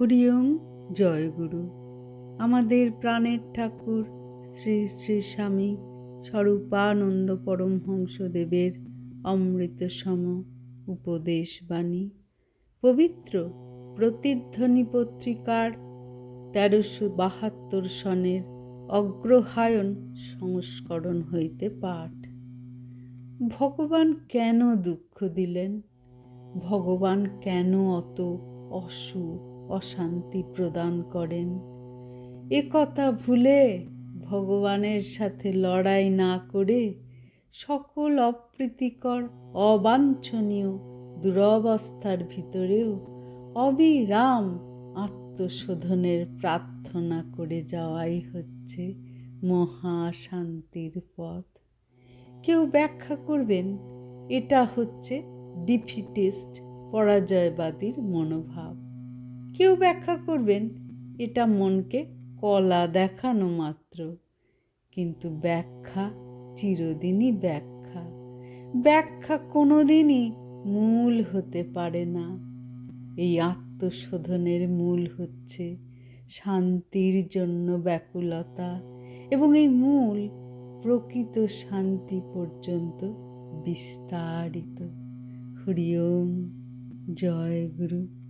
হরিওম জয়গুরু আমাদের প্রাণের ঠাকুর শ্রী শ্রী স্বামী স্বরূপানন্দ পরমহংসদেবের অমৃতসম উপদেশ বাণী পবিত্র প্রতিধ্বনি পত্রিকার তেরোশো বাহাত্তর সনের অগ্রহায়ণ সংস্করণ হইতে পাঠ। ভগবান কেন দুঃখ দিলেন? ভগবান কেন অত অসুখ অশান্তি প্রদান করেন। এ কথা ভুলে ভগবানের সাথে লড়াই না করে সকল অপ্রীতিকর, অবাঞ্ছনীয় দুরবস্থার ভিতরেও অবিরাম আত্মশোধনের প্রার্থনা করে যাওয়াই হচ্ছে মহাশান্তির পথ। কেউ ব্যাখ্যা করবেন, এটা হচ্ছে ডিফিটিস্ট পরাজয়বাদীর মনোভাব। কেউ ব্যাখ্যা করবেন? এটা মনকে কলা দেখানো মাত্র। কিন্তু ব্যাখ্যা চিরদিনই ব্যাখ্যা। ব্যাখ্যা কোনোদিনই মূল হতে পারে না। এই আত্মশোধনের মূল হচ্ছে শান্তির জন্য ব্যাকুলতা এবং এই মূল প্রকৃত শান্তি পর্যন্ত বিস্তারিত। হরি ওম। জয় গুরু।